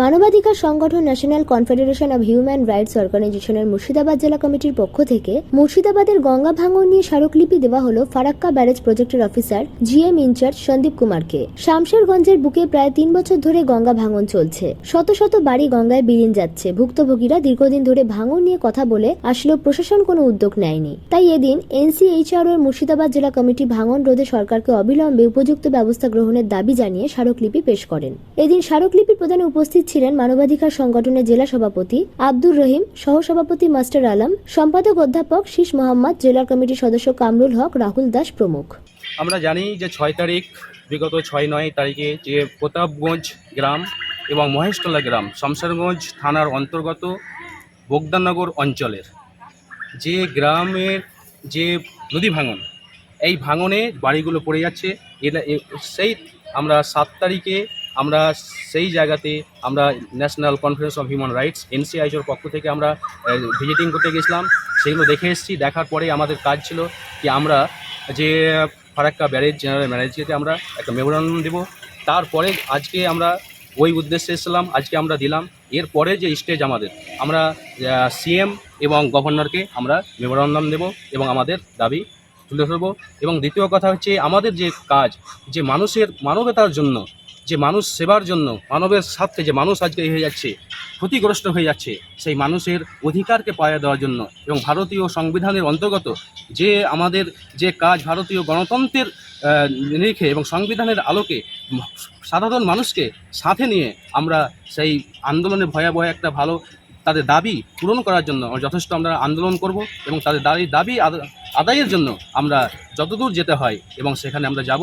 মানবাধিকার সংগঠন national confederation of human rights অর্গানাইজেশনের মুর্শিদাবাদ জেলা কমিটির পক্ষ থেকে মুর্শিদাবাদের গঙ্গা ভাঙন নিয়ে স্মারকলিপি দেওয়া হলো ফারাক্কা ব্যারেজ প্রজেক্টের officer GM in charge Sandeep কুমারকে। শামশেরগঞ্জের বুকে প্রায় তিন বছর ধরে গঙ্গা ভাঙন চলছে। শত শত বাড়ি গঙ্গায় বিলীন যাচ্ছে। ভুক্তভোগীরা দীর্ঘদিন ধরে ভাঙন নিয়ে কথা বলে আসলেও প্রশাসন কোনো উদ্যোগ নেয়নি। তাই এদিন এনসিএইচআর এর মুর্শিদাবাদ জেলা কমিটি ভাঙন রোধে সরকারকে অবিলম্বে উপযুক্ত ব্যবস্থা গ্রহণের দাবি জানিয়ে স্মারকলিপি পেশ করেন। এদিন স্মারকলিপি প্রদানে উপস্থিত ছিলেন মানবাধিকার সংগঠনের জেলা সভাপতি আব্দুর রহিম, সহসভাপতি মাস্টার আলম, সম্পাদক অধ্যাপক শীষ মোহাম্মদ, জেলা কমিটির সদস্য কামরুল হক, রাহুল দাস প্রমুখ। আমরা জানি যে ছয় তারিখ, বিগত ছয় নয় তারিখে যে প্রতাপগঞ্জ গ্রাম এবং মহেশতলা গ্রাম, শমশেরগঞ্জ থানার অন্তর্গত বোগদানগর অঞ্চলের যে গ্রামের যে নদী ভাঙন, এই ভাঙনে বাড়িগুলো পড়ে যাচ্ছে। এটা সেই আমরা সাত তারিখে আমরা সেই জায়গাতে আমরা national conference of human rights এনসিআইজোর পক্ষ থেকে আমরা ভিজিটিং করতে গেছিলাম। সেগুলো দেখে এসেছি, দেখার পরে আমাদের কাজ ছিল কি আমরা যে ফারাক্কা ব্যারেজ, জেনারেল ম্যানেজারকে আমরা একটা মেমোরান্ডাম দেবো। তারপরে আজকে আমরা ওই উদ্দেশ্যে এসেছিলাম, আজকে আমরা দিলাম। এরপরে যে স্টেজ আমাদের, আমরা সিএম এবং গভর্নরকে আমরা মেমোরান্ডাম দেব এবং আমাদের দাবি তুলে ধরবো। এবং দ্বিতীয় কথা হচ্ছে, আমাদের যে কাজ, যে মানুষের মানবতার জন্য যে মানুষ সেবার জন্য, মানবের স্বার্থে যে মানুষ আজকে হয়ে যাচ্ছে, ক্ষতিগ্রস্ত হয়ে যাচ্ছে, সেই মানুষের অধিকারকে পাওয়া দেওয়ার জন্য এবং ভারতীয় সংবিধানের অন্তর্গত যে আমাদের যে কাজ ভারতীয় গণতন্ত্রের নিরিখে এবং সংবিধানের আলোকে সাধারণ মানুষকে সাথে নিয়ে আমরা সেই আন্দোলনে ভয়াবহ একটা ভালো তাদের দাবি পূরণ করার জন্য যথেষ্ট আমরা আন্দোলন করব এবং তাদের দাবি দাবি আদায়ের জন্য আমরা যতদূর যেতে হয় এবং সেখানে আমরা যাব।